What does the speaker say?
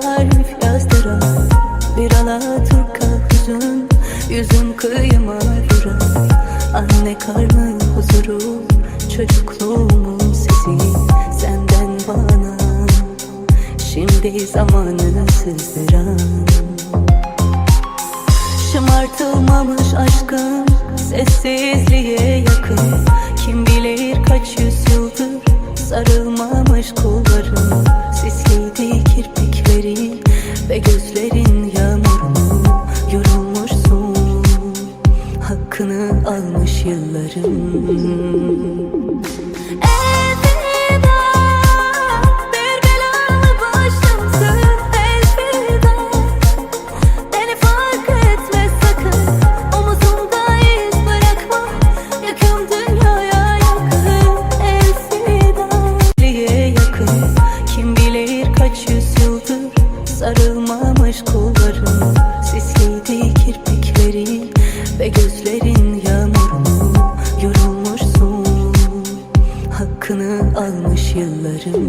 tarif yazdıran Bir Alaturka hüzün Yüzüm kıyıma vuran Anne karnı huzuru Çocukluğumun sesi Senden bana. Şimdi zamanı sızdıran Şımartılmamış aşkım Sessizliğe yakın. Kim bilir kaç yüzyıldır Sarılmamış kollarım bilir kaç yüzyıldır Sarılmamış kollarım. Sisliydi kirpiklerin Ve gözlerin almış yıllarım.